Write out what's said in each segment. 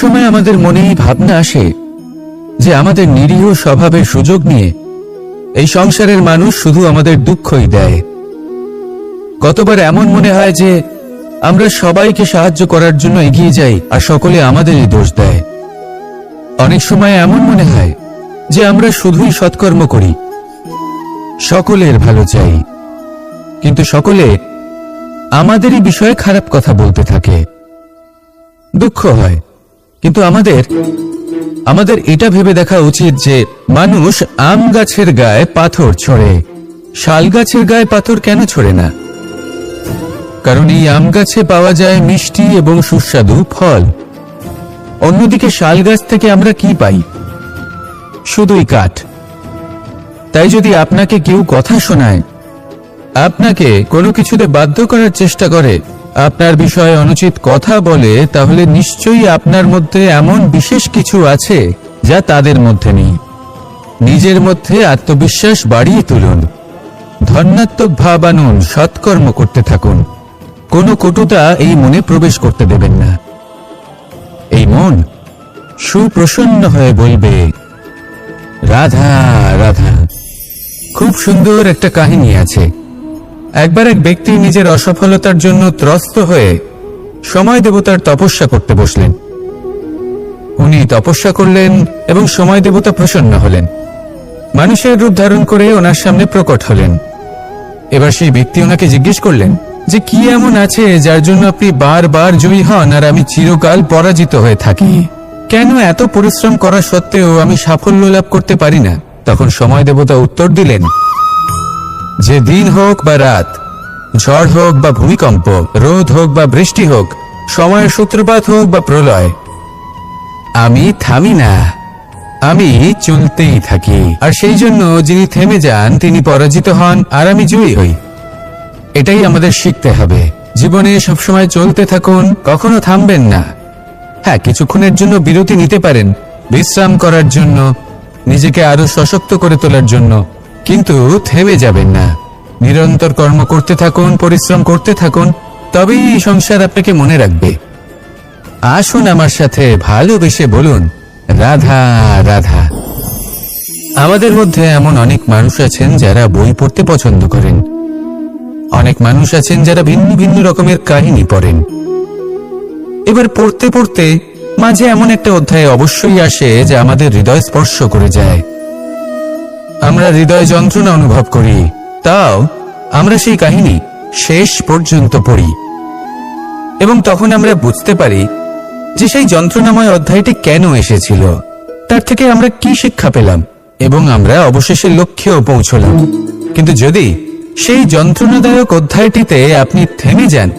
সময় আমাদের মনে এই ভাবনা আসে যে আমাদের নিরীহ স্বভাবের সুযোগ নিয়ে এই সংসারের মানুষ শুধু আমাদের দুঃখই দেয়। কতবার এমন মনে হয় যে আমরা সবাইকে সাহায্য করার জন্য এগিয়ে যাই আর সকলে আমাদেরই দোষ দেয়। অনেক সময় এমন মনে হয় যে আমরা শুধুই সৎকর্ম করি। সকলের ভালো চাই। কিন্তু সকলে আমাদেরই বিষয়ে খারাপ কথা বলতে থাকে। দুঃখ হয়। কিন্তু আমাদের আমাদের এটা ভেবে দেখা উচিত যে মানুষ আম গাছের গায়ে পাথর ছড়ে। শাল গাছের গায়ে পাথর কেন ছড়ে না? কারণ এই আম গাছে পাওয়া যায় মিষ্টি এবং সুস্বাদু ফল। অন্যদিকে শাল গাছ থেকে আমরা কি পাই? শুধুই কাঠ। তাই যদি আপনাকে কেউ কথা শোনায়, আপনাকে কোনো কিছুতে বাধ্য করার চেষ্টা করে আপনার বিষয়ে অনুচিত কথা বলে, তাহলে নিশ্চয়ই আপনার মধ্যে এমন বিশেষ কিছু আছে যা তাদের মধ্যে নেই। নিজের মধ্যে আত্মবিশ্বাস বাড়িয়ে তুলুন। ধন্যাত্মক ভাব আনুন, সৎকর্ম করতে থাকুন। কোনো কটুতা এই মনে প্রবেশ করতে দেবেন না। এই মন সুপ্রসন্ন হয়ে বলবে, রাধা রাধা, খুব সুন্দর একটা কাহিনী আছে। একবার এক ব্যক্তি নিজের অসফলতার জন্য ত্রস্ত হয়ে সময় দেবতার তপস্যা করতে বসলেন। উনি তপস্যা করলেন এবং সময় দেবতা প্রসন্ন হলেন। মানুষের রূপ ধারণ করে ওনার সামনে প্রকট হলেন। এবার সেই ব্যক্তি ওনাকে জিজ্ঞেস করলেন যে, কি এমন আছে যার জন্য আপনি বারবার জয়ী হন আর আমি চিরকাল পরাজিত হয়ে থাকি? কেন এত পরিশ্রম করা সত্ত্বেও আমি সাফল্য লাভ করতে পারি না? তখন সময় দেবতা উত্তর দিলেন যে দিন হোক বা রাত, ঝড় হোক বা ভূমিকম্প, রোদ হোক বা বৃষ্টি হোক, সময়ের সূত্রপাত হোক বা প্রলয়, আমি থামি না, আমি চলতেই থাকি। আর সেই জন্য যিনি থেমে যান, তিনি পরাজিত হন, আর আমি জয়ী হই। এটাই আমাদের শিখতে হবে। জীবনে সবসময় চলতে থাকুন, কখনো থামবেন না। হ্যাঁ কিছুক্ষণের জন্য বিরতি নিতে পারেন। বিশ্রাম করার জন্য, নিজেকে আরও সশক্ত করে তোলার জন্য। কিন্তু থেমে যাবেন না। নিরন্তর কর্ম করতে থাকুন, পরিশ্রম করতে থাকুন, তবেই এই সংসার আপনাকে মনে রাখবে। আসুন আমার সাথে ভালোবেসে বলুন, রাধা রাধা। আমাদের মধ্যে এমন অনেক মানুষ আছেন যারা বই পড়তে পছন্দ করেন। অনেক মানুষ আছেন যারা ভিন্ন ভিন্ন রকমের কাহিনী পড়েন। এবার পড়তে পড়তে মাঝে এমন একটা অধ্যায় অবশ্যই আসে যা আমাদের হৃদয় স্পর্শ করে যায়। আমরা হৃদয় যন্ত্রণা অনুভব করি। তাও আমরা সেই কাহিনী শেষ পর্যন্ত পড়ি। এবং তখন আমরা বুঝতে পারি যে সেই যন্ত্রণাময় অধ্যায়টি কেন এসেছিল, তার থেকে আমরা কি শিক্ষা পেলাম, এবং আমরা অবশেষে লক্ষ্যেও পৌঁছলাম। কিন্তু যদি সেই যন্ত্রণাদায়ক অধ্যায়টিতে আপনি থেমে যান,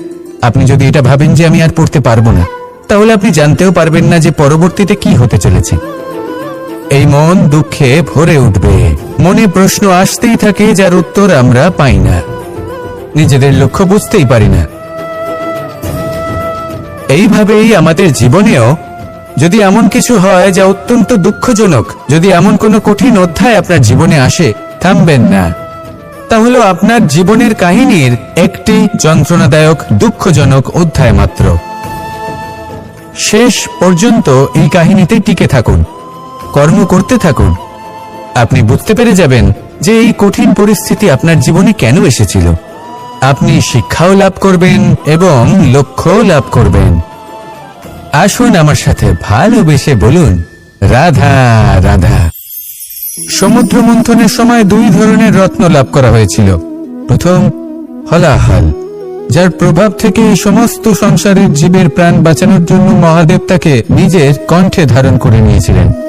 আপনি যদি এটা ভাবেন যে আমি আর পড়তে পারব না, তাহলে আপনি জানতেও পারবেন না যে পরবর্তীতে কি হতে চলেছে। এই মন দুঃখে ভরে উঠবে। মনে প্রশ্ন আসতেই থাকে, যার উত্তর আমরা পাই না। নিজেদের লক্ষ্য বুঝতেই পারি না। এইভাবেই আমাদের জীবনেও যদি এমন কিছু হয়, যা অত্যন্ত দুঃখজনক, যদি এমন কোনো কঠিন অধ্যায় আপনার জীবনে আসে, থামবেন না। তাহলে আপনার জীবনের কাহিনীর একটি যন্ত্রণাদায়ক, দুঃখজনক অধ্যায় মাত্র। শেষ পর্যন্ত এই কাহিনীতে টিকে থাকুন। কর্ম করতে থাকুন। আপনি বুঝতে পেরে যাবেন যে এই কঠিন পরিস্থিতি আপনার জীবনে কেন এসেছিল। আপনি শিক্ষাও লাভ করবেন এবং লক্ষ্যও লাভ করবেন। আসুন আমার সাথে ভালোবেসে বলুন, রাধা রাধা। সমুদ্র মন্থনের সময় দুই ধরনের রত্ন লাভ করা হয়েছিল। প্রথম, হলাহল, যার প্রভাব থেকে এই সমস্ত সংসারের জীবের প্রাণ বাঁচানোর জন্য মহাদেব তাকে নিজের কণ্ঠে ধারণ করে নিয়েছিলেন।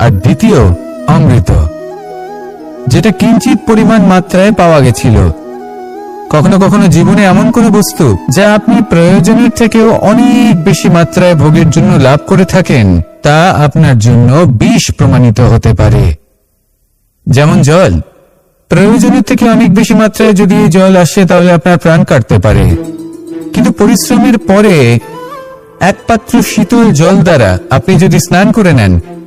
আর দ্বিতীয়, অমৃত। যেটা কিঞ্চিত পরিমাণ মাত্রায় পাওয়া গেছিল। কখনো কখনো জীবনে এমন কোন বস্তু যা আপনি প্রয়োজনের থেকেও অনেক বেশি মাত্রায় ভোগের জন্য লাভ করে থাকেন, তা আপনার জন্য বিষ প্রমাণিত হতে পারে। যেমন জল। প্রয়োজনের থেকে অনেক বেশি মাত্রায় যদি জল আসে, তাহলে আপনার প্রাণ কাটতে পারে। কিন্তু পরিশ্রমের পরে এক পাত্র শীতল জল দ্বারা আপনি যদি স্নান করে নেন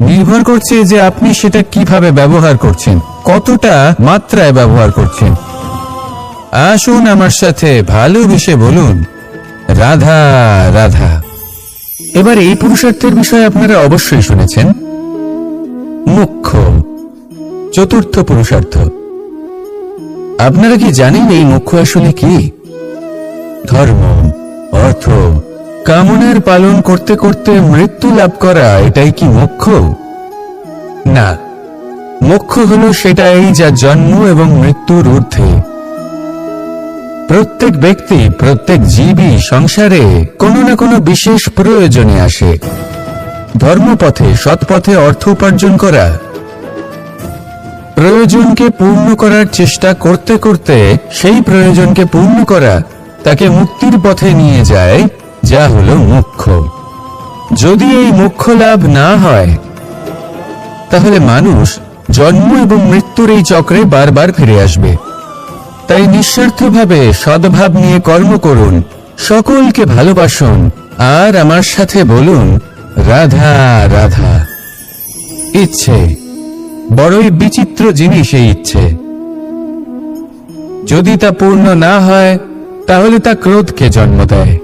নির্ভর করছে যে আপনি সেটা কীভাবে ব্যবহার করছেন, কতটা মাত্রায় ব্যবহার করছেন। আসুন আমার সাথে ভালোবেসে বলুন, রাধা রাধা। এবার এই পুরুষার্থের বিষয়ে আপনারা অবশ্যই শুনেছেন। মুখ্য, চতুর্থ পুরুষার্থ। আপনারা কি জানেন এই মুখ্য আসলে কি? ধর্ম, অর্থ কামনার পালন করতে করতে মৃত্যু লাভ করা, এটাই কি মুখ্য না। মুখ্য হলো সেটাই যা জন্ম এবং মৃত্যুর ঊর্ধ্বে। প্রত্যেক ব্যক্তি, প্রত্যেক জীবই সংসারে কোনো না কোনো বিশেষ প্রয়োজনে আসে। ধর্মপথে, সৎপথে অর্থ উপার্জন করা। প্রয়োজনকে পূর্ণ করার চেষ্টা করতে করতে সেই প্রয়োজনকে পূর্ণ করা তাকে মুক্তির পথে নিয়ে যায় যা হলো মুখ্য। যদি এই মুখ্য লাভ না হয়, তাহলে মানুষ জন্ম এবং মৃত্যুর এই চক্রে বারবার ফিরে আসবে। তাই নিঃস্বার্থভাবে সদ্ভাব নিয়ে কর্ম করুন, সকলকে ভালোবাসুন, আর আমার সাথে বলুন, রাধা রাধা। ইচ্ছে, বড়ই বিচিত্র জিনিস এই ইচ্ছে। যদি তা পূর্ণ না হয়, তাহলে তা ক্রোধকে জন্ম দেয়।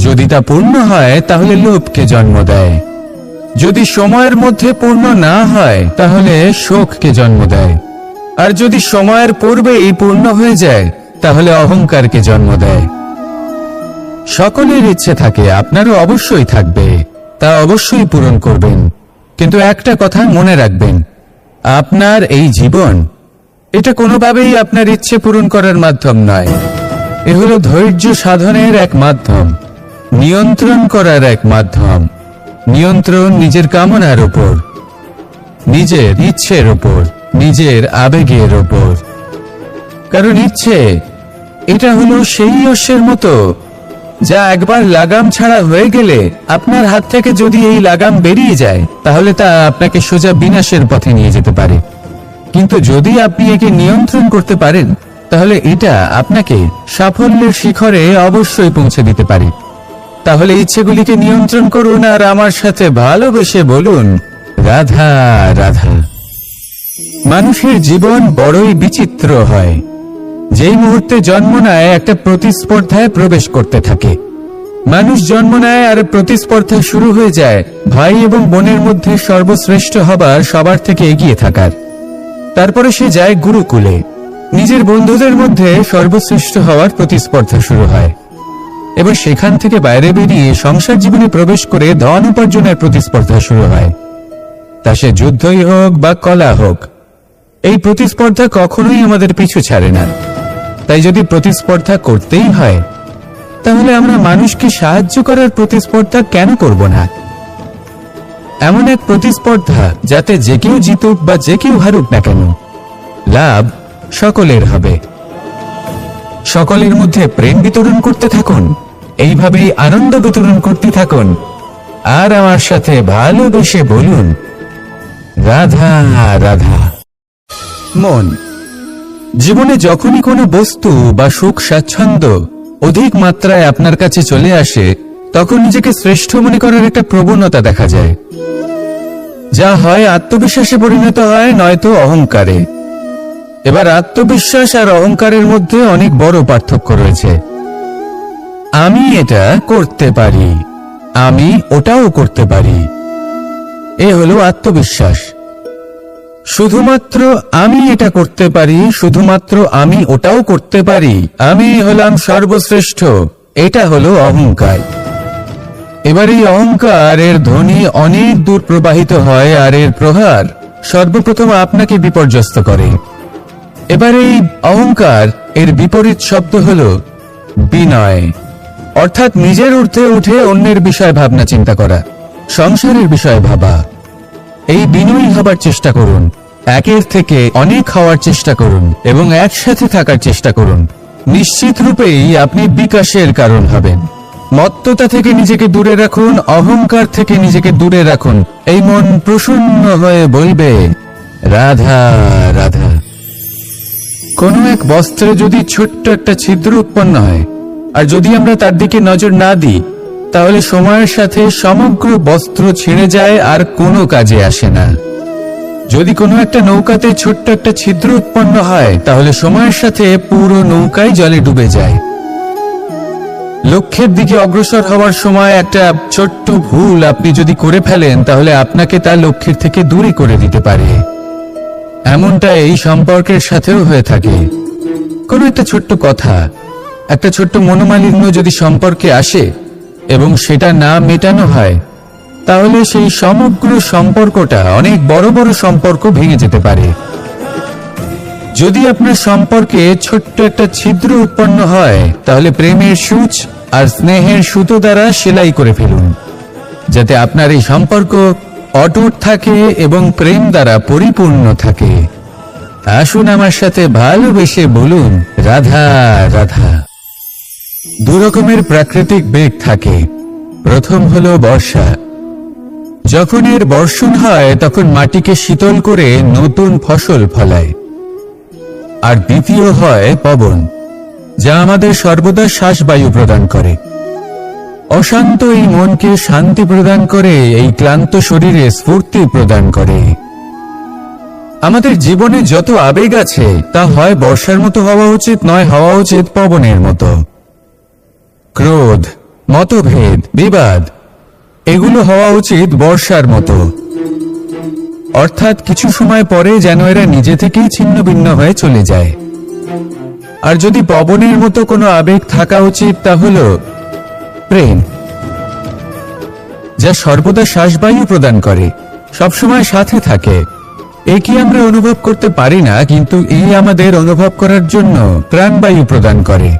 যদি তা পূর্ণ হয় তাহলে লোভকে জন্ম দেয়। যদি সময়ের মধ্যে পূর্ণ না হয় তাহলে শোককে জন্ম দেয়। আর যদি সময়ের পূর্বেই পূর্ণ হয়ে যায় তাহলে অহংকারকে জন্ম দেয়। সকলের ইচ্ছে থাকে আপনারও অবশ্যই থাকবে। তা অবশ্যই পূরণ করবেন। কিন্তু একটা কথা মনে রাখবেন আপনার এই জীবন এটা কোনোভাবেই আপনার ইচ্ছে পূরণ করার মাধ্যম নয়। এ হলো ধৈর্য সাধনের এক মাধ্যম। নিয়ন্ত্রণ করার এক মাধ্যম। নিয়ন্ত্রণ নিজের কামনার উপর, নিজের ইচ্ছের উপর, নিজের আবেগের উপর। কারণ ইচ্ছে, এটা হলো সেই অশ্বের মতো, যা একবার লাগাম ছাড়া হয়ে গেলে আপনার হাত থেকে যদি এই লাগাম বেরিয়ে যায়, তাহলে তা আপনাকে সোজা বিনাশের পথে নিয়ে যেতে পারে। কিন্তু যদি আপনি একে নিয়ন্ত্রণ করতে পারেন, তাহলে এটা আপনাকে সাফল্যের শিখরে অবশ্যই পৌঁছে দিতে পারে। তাহলে ইচ্ছেগুলিকে নিয়ন্ত্রণ করুন আর আমার সাথে ভালোবেসে বলুন, রাধা রাধা। মানুষের জীবন বড়ই বিচিত্র হয়। যেই মুহূর্তে জন্ম নেয়, একটা প্রতিস্পর্ধায় প্রবেশ করতে থাকে। মানুষ জন্ম নেয় আর প্রতিস্পর্ধা শুরু হয়ে যায়, ভাই এবং বোনের মধ্যে সর্বশ্রেষ্ঠ হবার, সবার থেকে এগিয়ে থাকার। তারপরে সে যায় গুরুকুলে। নিজের বন্ধুদের মধ্যে সর্বশ্রেষ্ঠ হওয়ার প্রতিস্পর্ধা শুরু হয়। এবার সেখান থেকে বাইরে বেরিয়ে সংসার জীবনে প্রবেশ করে ধন উপার্জনের প্রতিস্পর্ধা শুরু হয়। তা সে যুদ্ধই হোক বা কলা হোক, এই প্রতিস্পর্ধা কখনোই আমাদের পিছু ছাড়ে না। তাই যদি প্রতিস্পর্ধা করতেই হয়, তাহলে আমরা মানুষকে সাহায্য করার প্রতিস্পর্ধা কেন করব না? এমন এক প্রতিস্পর্ধা যাতে যে কেউ জিতুক বা যে কেউ হারুক না কেন, লাভ সকলের হবে। সকলের মধ্যে প্রেম বিতরণ করতে থাকুন। এইভাবেই আনন্দ বিতরণ করতে থাকুন। আর আমার সাথে ভালোবেসে বলুন, রাধা রাধা। মন, জীবনে যখনই কোনো বস্তু বা সুখ, স্বাচ্ছন্দ্য অধিক মাত্রায় আপনার কাছে চলে আসে, তখন নিজেকে শ্রেষ্ঠ মনে করার একটা প্রবণতা দেখা যায়। যা হয় আত্মবিশ্বাসে পরিণত হয়, নয়তো অহংকারে। এবার আত্মবিশ্বাস আর অহংকারের মধ্যে অনেক বড় পার্থক্য রয়েছে। আমি এটা করতে পারি, আমি ওটাও করতে পারি। এ হলো আত্মবিশ্বাস। শুধুমাত্র আমি এটা করতে পারি, শুধুমাত্র আমি ওটাও করতে পারি, আমি হলাম সর্বশ্রেষ্ঠ, এটা হলো অহংকার। এবার এই অহংকার এর ধ্বনি অনেক দূর প্রবাহিত হয় আর এর প্রহার সর্বপ্রথম আপনাকে বিপর্যস্ত করে। এবার এই অহংকার এর বিপরীত শব্দ হল বিনয়। অর্থাৎ নিজের ঊর্ধ্বে উঠে অন্যের বিষয় ভাবনা চিন্তা করা, সংসারের বিষয়ে ভাবা। এই বিনয়ী হবার চেষ্টা করুন, একের থেকে অনেক হওয়ার চেষ্টা করুন এবং একসাথে থাকার চেষ্টা করুন। নিশ্চিত রূপেই আপনি বিকাশের কারণ হবেন। মত্ততা থেকে নিজেকে দূরে রাখুন, অহংকার থেকে নিজেকে দূরে রাখুন। এই মন প্রসন্ন হয়ে বলবে, রাধা রাধা। কোনো এক বস্ত্রে যদি ছোট্ট একটা ছিদ্র উৎপন্ন হয়, আর যদি আমরা তার দিকে নজর না দিই, তাহলে সময়ের সাথে সমগ্র বস্ত্র ছিঁড়ে যায় আর কোনো কাজে আসে না। যদি কোনো একটা নৌকাতে ছোট্ট একটা ছিদ্র উৎপন্ন হয়, তাহলে সময়ের সাথে পুরো নৌকাই জলে ডুবে যায়। লক্ষ্যের দিকে অগ্রসর হওয়ার সময় একটা ছোট্ট ভুল আপনি যদি করে ফেলেন, তাহলে আপনাকে তার লক্ষ্যের থেকে দূরে করে দিতে পারে। এমনটা এই সম্পর্কের সাথেও হয়ে থাকে। কোনো একটা ছোট্ট কথা, একটা ছোট্ট মনোমালিন্য যদি সম্পর্কে আসে এবং সেটা না মেটানো হয়, তাহলে সেই সমগ্র সম্পর্কটা অনেক বড় বড় সম্পর্ক ভেঙে যেতে পারে। যদি আপনার সম্পর্কে ছোট্ট একটা ছিদ্র উৎপন্ন হয়, তাহলে প্রেমের সূচ আর স্নেহের সুতো দ্বারা সেলাই করে ফেলুন, যাতে আপনার এই সম্পর্ক অটুট থাকে এবং প্রেম দ্বারা পরিপূর্ণ থাকে। আসুন আমার সাথে ভালোবেসে বলুন, রাধা রাধা। দু রকমের প্রাকৃতিক বেগ থাকে। প্রথম হলো বর্ষা। যখন এর বর্ষণ হয়, তখন মাটিকে শীতল করে নতুন ফসল ফলায়। আর দ্বিতীয় হয় পবন, যা আমাদের সর্বদা শ্বাসবায়ু প্রদান করে। অশান্ত এই মনকে শান্তি প্রদান করে, এই ক্লান্ত শরীরে স্ফূর্তি প্রদান করে। আমাদের জীবনে যত আবেগ আছে, তা হয় বর্ষার মতো হওয়া উচিত, নয় হওয়া উচিত পবনের মতো। ক্রোধ, মতভেদ, বিবাদ, এগুলো হওয়া উচিত বর্ষার মতো। অর্থাৎ কিছু সময় পরে যেন এরা নিজে থেকেই ছিন্ন ভিন্ন হয়ে চলে যায়। আর যদি পবনের মতো কোনো আবেগ থাকা উচিত তা হল প্রেম, যা সর্বদা শ্বাসবায়ু প্রদান করে, সবসময় সাথে থাকে। এ কি আমরা অনুভব করতে পারি না, কিন্তু এই আমাদের অনুভব করার জন্য প্রাণবায়ু প্রদান করে।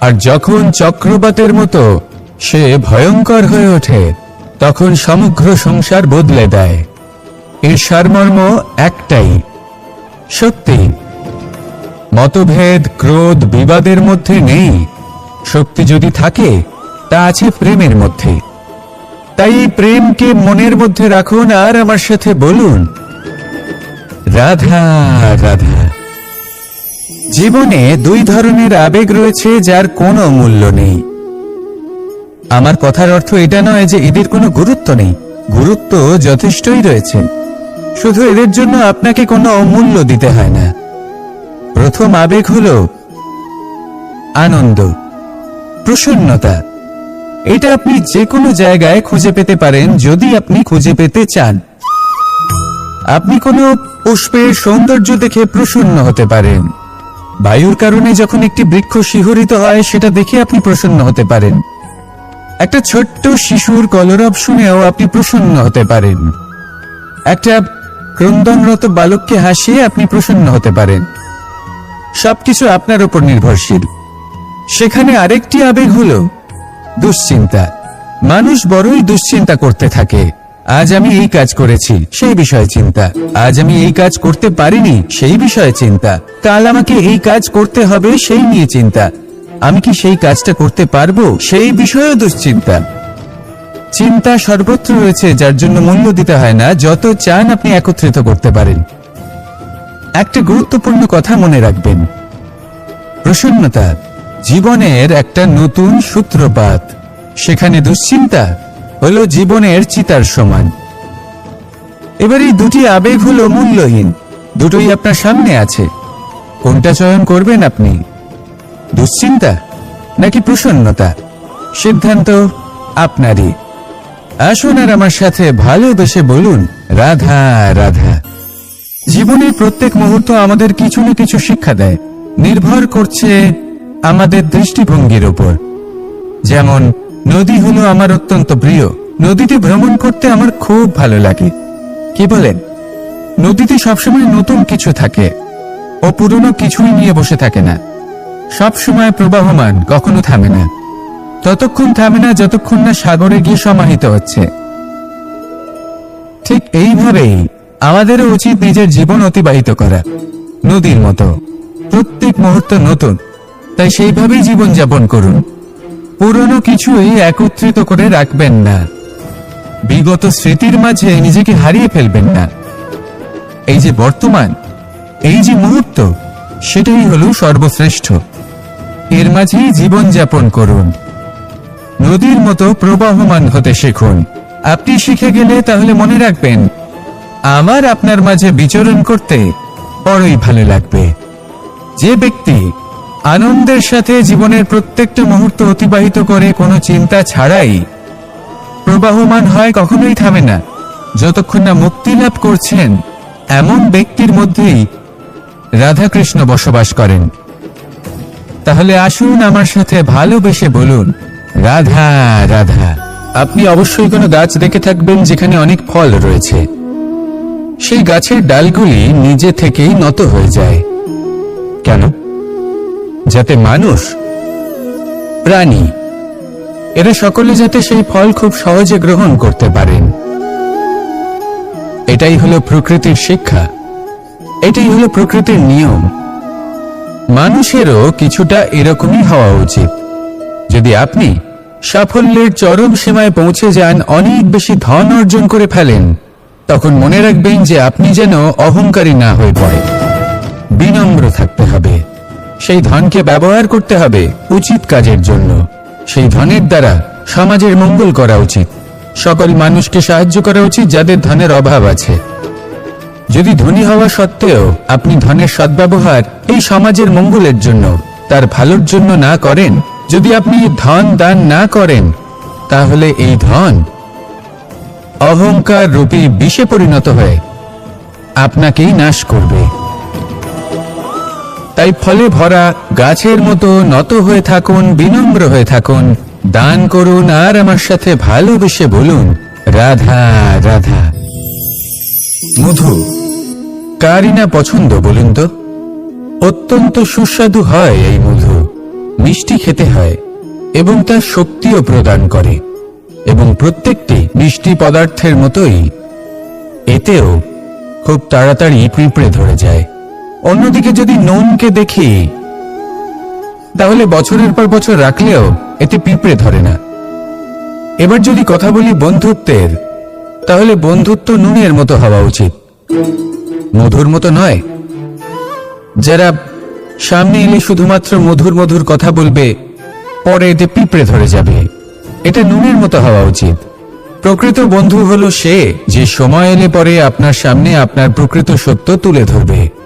আর যখন চক্রবাতের মতো সে ভয়ঙ্কর হয়ে ওঠে, তখন সমগ্র সংসার বদলে দেয়। এর সারমর্ম একটাই সত্যি মতভেদ, ক্রোধ, বিবাদের মধ্যে নেই। শক্তি যদি থাকে তা আছে প্রেমের মধ্যে। তাই প্রেমকে মনের মধ্যে রাখুন আর আমার সাথে বলুন, রাধা রাধা। জীবনে দুই ধরনের আবেগ রয়েছে যার কোনো মূল্য নেই। আমার কথার অর্থ এটা নয় যে এদের কোনো গুরুত্ব নেই। গুরুত্ব যথেষ্টই রয়েছে। শুধু এদের জন্য আপনাকে কোনো অমূল্য দিতে হয় না। প্রথম আবেগ হল আনন্দ, প্রসন্নতা। এটা আপনি যে কোনো জায়গায় খুঁজে পেতে পারেন যদি আপনি খুঁজে পেতে চান। আপনি কোনো পুষ্পের সৌন্দর্য দেখে প্রসন্ন হতে পারেন। বায়ুর কারণে যখন একটি বৃক্ষ শিহরিত হয়, সেটা দেখে আপনি প্রসন্ন হতে পারেন। একটা ছোট্ট শিশুর কলরব শুনেও আপনি প্রসন্ন হতে পারেন। একটা ক্রন্দনরত বালককে হাসিয়ে আপনি প্রসন্ন হতে পারেন। সবকিছু আপনার উপর নির্ভরশীল। সেখানে আরেকটি আবেগ হল দুশ্চিন্তা। মানুষ বড়ই দুশ্চিন্তা করতে থাকে। আজ আমি এই কাজ করেছি, সেই বিষয়ে চিন্তা। আজ আমি এই কাজ করতে পারিনি, সেই বিষয়ে চিন্তা। কাল আমাকে এই কাজ করতে হবে, সেই নিয়ে চিন্তা। আমি কি সেই কাজটা করতে পারব, সেই বিষয়েও দুশ্চিন্তা। চিন্তা সর্বত্র রয়েছে, যার জন্য মূল্য দিতে হয় না, যত চান আপনি একত্রিত করতে পারেন। একটা গুরুত্বপূর্ণ কথা মনে রাখবেন। প্রসন্নতা। জীবনের একটা নতুন সূত্রপাত। সেখানে দুশ্চিন্তা হলো জীবনের চিতার সমান। এবার এই দুটি আবেগ হলো মূল্যহীন। দুটোই আপনার সামনে আছে। কোনটা চয়ন করবেন আপনি? দুশ্চিন্তা নাকি প্রসন্নতা? সিদ্ধান্ত আপনারই। আসুন আর আমার সাথে ভালোবেসে বলুন, রাধা রাধা। জীবনের প্রত্যেক মুহূর্ত আমাদের কিছু না কিছু শিক্ষা দেয়। নির্ভর করছে আমাদের দৃষ্টিভঙ্গির ওপর যেমন, নদী হলো আমার অত্যন্ত প্রিয়। নদীতে ভ্রমণ করতে আমার খুব ভালো লাগে। কি বলেন? নদীতে সবসময় নতুন কিছু থাকে ও পুরনো কিছুই নিয়ে বসে থাকে না। সবসময় প্রবাহমান, কখনো থামে না। ততক্ষণ থামে না যতক্ষণ না সাগরে গিয়ে সমাহিত হচ্ছে। ঠিক এইভাবেই আমাদেরও উচিত নিজের জীবন অতিবাহিত করা, নদীর মতো। প্রত্যেক মুহূর্ত নতুন। তাই সেইভাবেই জীবন যাপন করুন। পুরনো কিছুই একত্রিত করে রাখবেন না। বিগত স্মৃতির মাঝে নিজেকে হারিয়ে ফেলবেন না। এই যে বর্তমান, এই যে মুহূর্ত, সেটাই হলো সর্বশ্রেষ্ঠ। এর মাঝেই জীবন যাপন করুন। নদীর মতো প্রবাহমান হতে শিখুন। আপনি শিখে গেলে তাহলে মনে রাখবেন, আমার আপনার মাঝে বিচরণ করতে বড়ই ভালো লাগবে। যে ব্যক্তি আনন্দের সাথে জীবনের প্রত্যেকটা মুহূর্ত অতিবাহিত করে কোনো চিন্তা ছাড়াই প্রবাহমান হয় কখনোই থামে না। যতক্ষণ না মুক্তি লাভ করছেন, এমন ব্যক্তির মধ্যেই রাধাকৃষ্ণ বসবাস করেন। তাহলে আসুন আমার সাথে ভালোবেসে বলুন, রাধা রাধা। আপনি অবশ্যই কোনো গাছ দেখে থাকবেন যেখানে অনেক ফল রয়েছে। সেই গাছের ডালগুলি নিজে থেকেই নত হয়ে যায়। কেন? যাতে মানুষ, প্রাণী, এরা সকলে যাতে সেই ফল খুব সহজে গ্রহণ করতে পারেন। এটাই হলো প্রকৃতির শিক্ষা। এটাই হলো প্রকৃতির নিয়ম। মানুষেরও কিছুটা এরকমই হওয়া উচিত। যদি আপনি সাফল্যের চরম সীমায় পৌঁছে যান, অনেক বেশি ধন অর্জন করে ফেলেন, তখন মনে রাখবেন যে আপনি যেন অহংকারী না হয়ে পড়ে বিনম্র থাকতে হবে। সেই ধনকে ব্যবহার করতে হবে উচিত কাজের জন্য। সেই ধনের দ্বারা সমাজের মঙ্গল করা উচিত। সকল মানুষকে সাহায্য করা উচিত যাদের ধনের অভাব আছে। যদি ধনী হওয়া সত্ত্বেও আপনি ধনের সদ্ব্যবহার এই সমাজের মঙ্গলের জন্য, তার ভালোর জন্য না করেন, যদি আপনি ধন দান না করেন, তাহলে এই ধন অহংকার রূপী বিষে পরিণত হয়ে আপনাকেই নাশ করবে। তাই ফলে ভরা গাছের মতো নত হয়ে থাকুন বিনম্র হয়ে থাকুন। দান করুন আর আমার সাথে ভালোবেসে বলুন রাধা রাধা। মধু। কারই না পছন্দ বলুন তো? অত্যন্ত সুস্বাদু হয় এই মধু। মিষ্টি খেতে হয় এবং তা শক্তিও প্রদান করে। এবং প্রত্যেকটি মিষ্টি পদার্থের মতোই এতেও খুব তাড়াতাড়ি পিঁপড়ে ধরে যায়। অন্যদিকে যদি নুনকে দেখি, তাহলে বছরের পর বছর রাখলেও এতে পিঁপড়ে ধরে না। এবার যদি কথা বলি বন্ধুত্বের, তাহলে বন্ধুত্ব নুনের মতো হওয়া উচিত। মধুর মতো নয়। যারা সামনে এলে শুধুমাত্র মধুর মধুর কথা বলবে, পরে এতে পিঁপড়ে ধরে যাবে। এটা নুনের মতো হওয়া উচিত। প্রকৃত বন্ধু হলো সে যে সময় এলে পরে আপনার সামনে আপনার প্রকৃত সত্য তুলে ধরবে।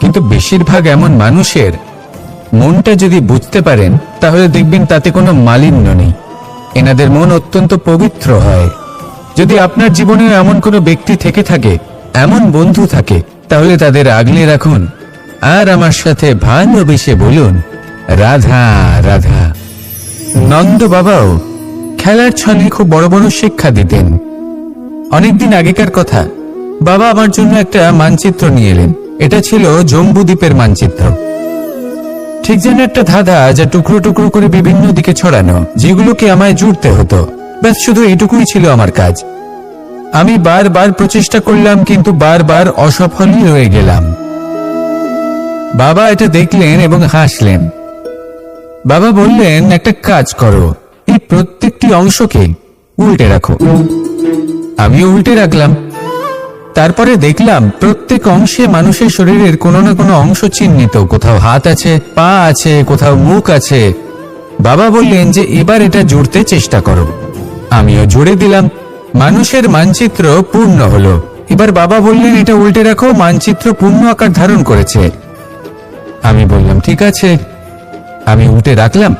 কিন্তু বেশিরভাগ এমন মানুষের মনটা যদি বুঝতে পারেন, তাহলে দেখবেন তাতে কোনো মালিন্য নেই। এনাদের মন অত্যন্ত পবিত্র হয়। যদি আপনার জীবনে এমন কোনো ব্যক্তি থেকে থাকে, এমন বন্ধু থাকে, তাহলে তাদের আগলে রাখুন। আর আমার সাথে ভালোবেসে বলুন, রাধা রাধা। নন্দ বাবাও খেলার ছলে খুব বড় বড় শিক্ষা দিতেন। অনেকদিন আগেকার কথা, বাবা আমার জন্য একটা মানচিত্র নিয়ে এলেন। এটা ছিল জম্বু দ্বীপের মানচিত্র। ঠিক যেন একটা ধাঁধা যা টুকরো টুকরো করে বিভিন্ন দিকে ছড়ানো, যেগুলোকে আমায় জুড়তে হতো। ব্যাস, শুধু এইটুকুই ছিল আমার কাজ। আমি বারবার প্রচেষ্টা করলাম, কিন্তু বারবার অসফলই হয়ে গেলাম। বাবা এটা দেখলেন এবং হাসলেন। বাবা বললেন, একটা কাজ করো, এই প্রত্যেকটি অংশকে উল্টে রাখো। আমিও উল্টে রাখলাম। তারপরে দেখলাম প্রত্যেক অংশে মানুষের শরীরের কোনো না কোনো অংশ চিহ্নিত। কোথাও হাত আছে, পা আছে, কোথাও মুখ আছে। বাবা বললেন যে, এবার এটা জুড়তে চেষ্টা করো। আমিও জুড়ে দিলাম। মানুষের মানচিত্র পূর্ণ হলো। এবার বাবা বললেন, এটা উল্টে রাখো, মানচিত্র পূর্ণ আকার ধারণ করেছে। আমি বললাম, ঠিক আছে। আমি উল্টে রাখলাম।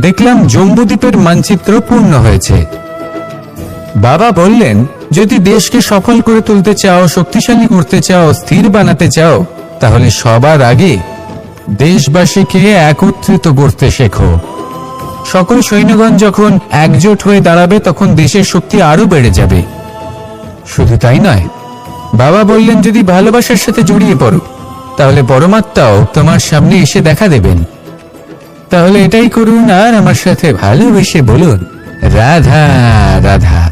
দেখলাম জম্বুদ্বীপের মানচিত্র পূর্ণ হয়েছে। বাবা বললেন, যদি দেশকে সফল করে তুলতে চাও, শক্তিশালী করতে চাও, স্থির বানাতে চাও, তাহলে সবার আগে দেশবাসীকে একত্রিত করতে শেখো। সকল সৈন্যগণ যখন একজোট হয়ে দাঁড়াবে, তখন দেশের শক্তি আরও বেড়ে যাবে। শুধু তাই নয়, বাবা বললেন, যদি ভালোবাসার সাথে জড়িয়ে পড়ো, তাহলে পরমাত্মাও তোমার সামনে এসে দেখা দেবেন। তাহলে এটাই করুন আর আমার সাথে ভালোবেসে বলুন, রাধা রাধা।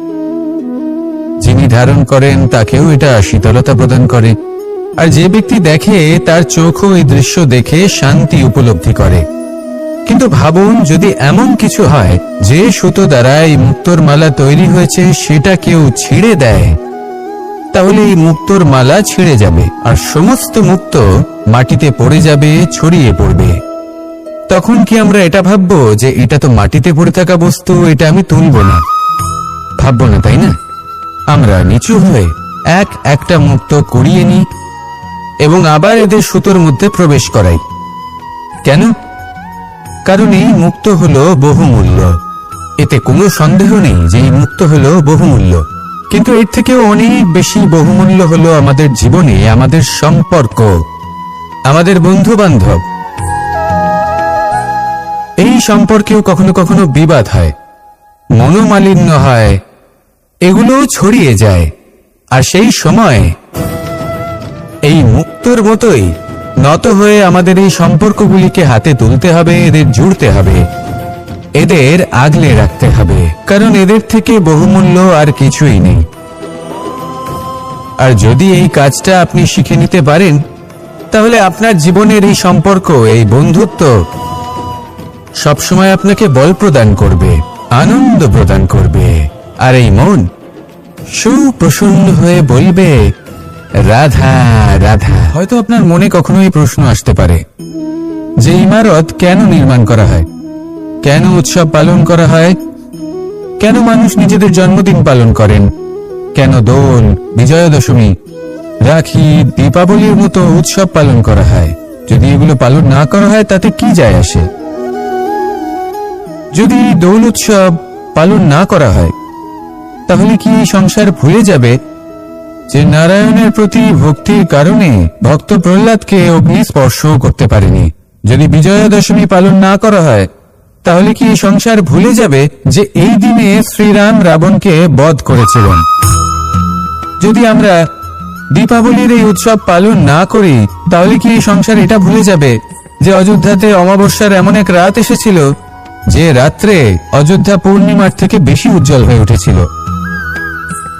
ধারণ করেন, তাকেও এটা শীতলতা প্রদান করে। আর যে ব্যক্তি দেখে, তার চোখও এই দৃশ্য দেখে শান্তি উপলব্ধি করে। কিন্তু ভাবুন, যদি এমন কিছু হয়, যে সুতো দ্বারা এই মুক্তোর মালা তৈরি হয়েছে, সেটা কেউ ছিঁড়ে দেয়। তাহলে এই মুক্তোর মালা ছিঁড়ে যাবে, আর সমস্ত মুক্ত মাটিতে পড়ে যাবে, ছড়িয়ে পড়বে। তখন কি আমরা এটা ভাববো, যে এটা তো মাটিতে পড়ে থাকা বস্তু, এটা আমি তুলব না? ভাববো না, তাই না? আমরা নিচু হয়ে এক একটা মুক্ত কুড়িয়ে নিই এবং আবার এদের সুতোর মধ্যে প্রবেশ করাই। কেন? কারণ এই মুক্ত হলো বহুমূল্য। এতে কোনো সন্দেহ নেই যে এই মুক্ত হলো বহুমূল্য। কিন্তু এর থেকেও অনেক বেশি বহুমূল্য হলো আমাদের জীবনে, আমাদের সম্পর্ক, আমাদের বন্ধু বান্ধব এই সম্পর্কেও কখনো কখনো বিবাদ হয়, মনোমালিন্য হয় এগুলোও ছড়িয়ে যায়। আর সেই সময় এই মুক্তর মতোই নত হয়ে আমাদের এই সম্পর্কগুলিকে হাতে তুলতে হবে, এদের জুড়তে হবে, এদের আগলে রাখতে হবে, কারণ এদের থেকে বহুমূল্য আর কিছুই নেই। আর যদি এই কাজটা আপনি শিখে নিতে পারেন, তাহলে আপনার জীবনের এই সম্পর্ক, এই বন্ধুত্ব সবসময় আপনাকে বল প্রদান করবে, আনন্দ প্রদান করবে। আর এই মন সুপ্রসন্ন হয়ে বলবে, রাধা রাধা। হয়তো আপনার মনে কখনো এই প্রশ্ন আসতে পারে, যে ইমারত কেন নির্মাণ করা হয়? কেন উৎসব পালন করা হয়? কেন মানুষ নিজেদের জন্মদিন পালন করেন? কেন দোল বিজয়া দশমী রাখি, দীপাবলির মতো উৎসব পালন করা হয়? যদি এগুলো পালন না করা হয়, তাতে কি যায় আসে? যদি দোল উৎসব পালন না করা হয় তাহলে কি এই সংসার ভুলে যাবে? যে নারায়ণের প্রতি ভক্তির কারণে ভক্ত প্রহ্লাদকে অগ্নি স্পর্শও করতে পারেনি। যদি বিজয়া দশমী পালন না করা হয়, তাহলে কি সংসার ভুলে যাবে যে এই দিনে শ্রীরাম রাবণকে বধ করেছিলেন? যদি আমরা দীপাবলির এই উৎসব পালন না করি, তাহলে কি এই সংসার এটা ভুলে যাবে যে অযোধ্যাতে অমাবস্যার এমন এক রাত এসেছিল, যে রাত্রে অযোধ্যা পূর্ণিমার থেকে বেশি উজ্জ্বল হয়ে উঠেছিল?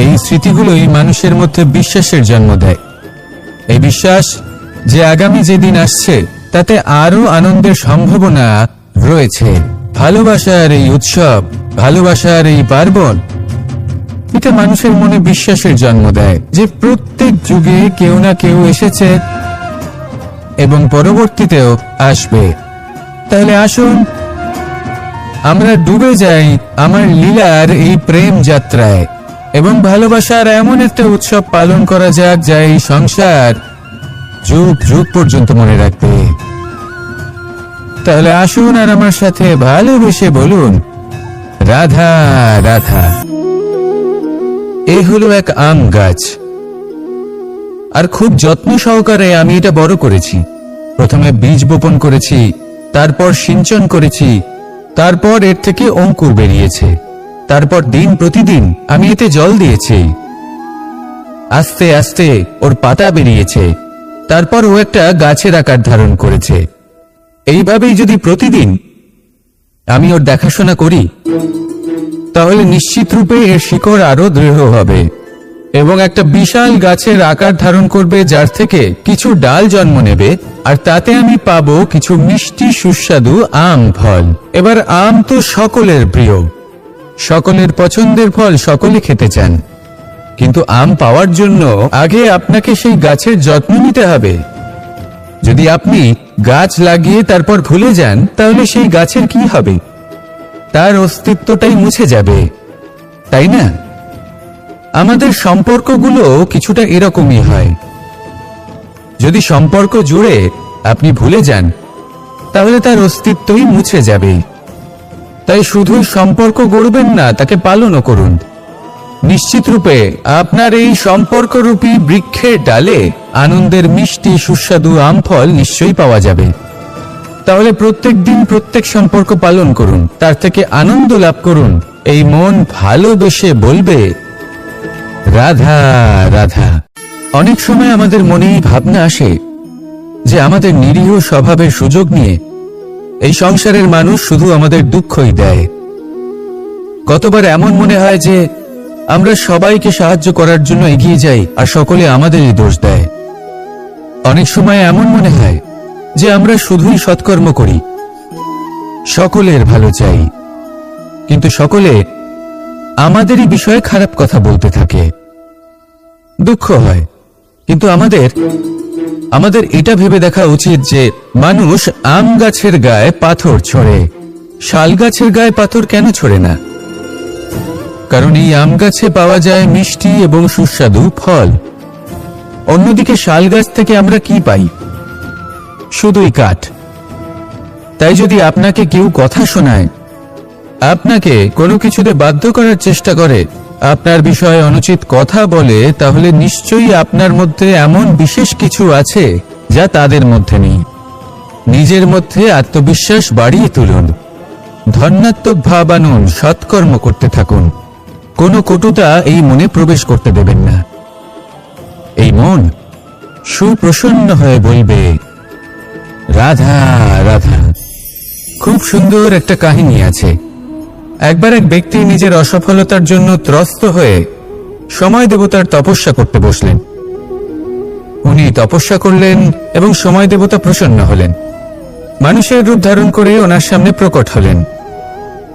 এই স্মৃতিগুলোই মানুষের মধ্যে বিশ্বাসের জন্ম দেয়। এই বিশ্বাস যে আগামী যেদিন আসছে, তাতে আরও আনন্দের সম্ভাবনা রয়েছে। ভালোবাসার এই উৎসব, ভালোবাসার এই পার্বণ, এটা মানুষের মনে বিশ্বাসের জন্ম দেয় যে প্রত্যেক যুগে কেউ না কেউ এসেছে এবং পরবর্তীতেও আসবে। তাহলে আসুন, আমরা ডুবে যাই আমার লীলার এই প্রেম যাত্রায়। এবং ভালোবাসার এমন একটা উৎসব পালন করা যাক যা এই সংসার যুগ যুগ পর্যন্ত মনে রাখবে। তাহলে আসুন আর আমার সাথে ভালোবেসে বলুন, রাধা রাধা। এ হলো এক আম গাছ। আর খুব যত্ন সহকারে আমি এটা বড় করেছি। প্রথমে বীজ বপন করেছি, তারপর সিঞ্চন করেছি, তারপর এর থেকে অঙ্কুর বেরিয়েছে। তারপর দিন প্রতিদিন আমি এতে জল দিয়েছি। আস্তে আস্তে ওর পাতা বেরিয়েছে। তারপর ও একটা গাছের আকার ধারণ করেছে। এইভাবেই যদি প্রতিদিন আমি ওর দেখাশোনা করি, তাহলে নিশ্চিত রূপে এর শিকড় আরও দৃঢ় হবে এবং একটা বিশাল গাছের আকার ধারণ করবে, যার থেকে কিছু ডাল জন্ম নেবে, আর তাতে আমি পাবো কিছু মিষ্টি সুস্বাদু আম ফল। এবার আম তো সকলের প্রিয়। সকলের পছন্দের ফল সকলে খেতে চান। কিন্তু আম পাওয়ার জন্য আগে আপনাকে সেই গাছের যত্ন নিতে হবে। যদি আপনি গাছ লাগিয়ে তারপর ভুলে যান, তাহলে সেই গাছের কি হবে? তার অস্তিত্বটাই মুছে যাবে। তাই না? আমাদের সম্পর্কগুলো কিছুটা এরকমই হয়। যদি সম্পর্ক জুড়ে আপনি ভুলে যান, তাহলে তার অস্তিত্বই মুছে যাবে। তাই শুধু সম্পর্ক গড়বেন না, তাকে পালনও করুন। নিশ্চিত রূপে আপনার এই সম্পর্করূপী বৃক্ষের ডালে আনন্দের মিষ্টি সুস্বাদু আমফল নিশ্চয়ই পাওয়া যাবে। তাহলে প্রত্যেক দিন প্রত্যেক সম্পর্ক পালন করুন, তার থেকে আনন্দ লাভ করুন, এই মন ভালোবেসে বলবে, রাধা রাধা। অনেক সময় আমাদের মনেই ভাবনা আসে যে আমাদের নিরীহ স্বভাবের সুযোগ নিয়ে এই সংসারের মানুষ শুধু আমাদের দুঃখই দেয়। কতবার এমন মনে হয় যে আমরা সবাইকে সাহায্য করার জন্য এগিয়ে যাই আর সকলে আমাদেরই দোষ দেয়। অনেক সময় এমন মনে হয় যে আমরা শুধুই সৎকর্ম করি। সকলের ভালো চাই। কিন্তু সকলে আমাদেরই বিষয়ে খারাপ কথা বলতে থাকে। দুঃখ হয়, কিন্তু আমাদের আমাদের এটা ভেবে দেখা উচিত যে মানুষ আম গাছের গায়ে পাথর ছড়ে। শাল গাছের গায়ে পাথর কেন ছড়ে না? কারণ এই আম গাছে পাওয়া যায় মিষ্টি এবং সুস্বাদু ফল। অন্যদিকে শাল গাছ থেকে আমরা কি পাই? শুধুই কাঠ। তাই যদি আপনাকে কেউ কথা শোনায়, আপনাকে কোনো কিছুতে বাধ্য করার চেষ্টা করে আপনার বিষয়ে অনুচিত কথা বলে, তাহলে নিশ্চয়ই আপনার মধ্যে এমন বিশেষ কিছু আছে যা তাদের মধ্যে নেই। নিজের মধ্যে আত্মবিশ্বাস বাড়িয়ে তুলুন। ধন্যাত্মক ভাব আনুন, সৎকর্ম করতে থাকুন। কোনো কটুতা এই মনে প্রবেশ করতে দেবেন না। এই মন সুপ্রসন্ন হয়ে বলবে, রাধা রাধা, খুব সুন্দর একটা কাহিনী আছে। একবার এক ব্যক্তি নিজের অসফলতার জন্য ত্রস্ত হয়ে সময় দেবতার তপস্যা করতে বসলেন। উনি তপস্যা করলেন এবং সময় দেবতা প্রসন্ন হলেন। মানুষের রূপ ধারণ করে ওনার সামনে প্রকট হলেন।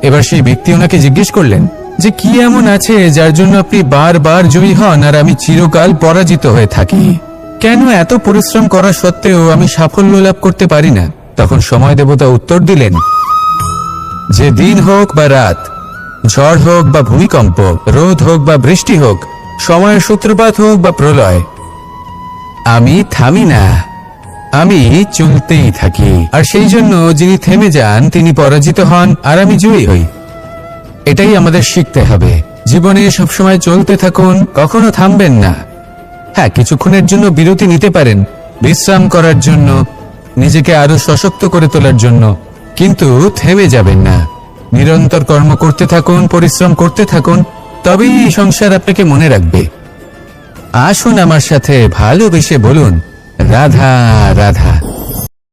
এবার সেই ব্যক্তি ওনাকে জিজ্ঞেস করলেন যে, কি এমন আছে যার জন্য আপনি বারবার জয়ী হন আর আমি চিরকাল পরাজিত হয়ে থাকি? কেন এত পরিশ্রম করা সত্ত্বেও আমি সাফল্য লাভ করতে পারি না? তখন সময় দেবতা উত্তর দিলেন যে দিন হোক বা রাত, ঝড় হোক বা ভূমিকম্প, রোদ হোক বা বৃষ্টি হোক, সময়ের সূত্রপাত হোক বা প্রলয়, আমি থামি না। আমি চলতেই থাকি। আর সেই জন্য যিনি থেমে যান, তিনি পরাজিত হন, আর আমি জয়ী হই। এটাই আমাদের শিখতে হবে। জীবনে সবসময় চলতে থাকুন, কখনো থামবেন না। হ্যাঁ কিছুক্ষণের জন্য বিরতি নিতে পারেন। বিশ্রাম করার জন্য, নিজেকে আরও সশক্ত করে তোলার জন্য। কিন্তু থেমে যাবেন না। নিরন্তর কর্ম করতে থাকুন, পরিশ্রম করতে থাকুন, তবেই এই সংসার আপনাকে মনে রাখবে। আসুন আমার সাথে ভালোবেসে বলুন, রাধা রাধা।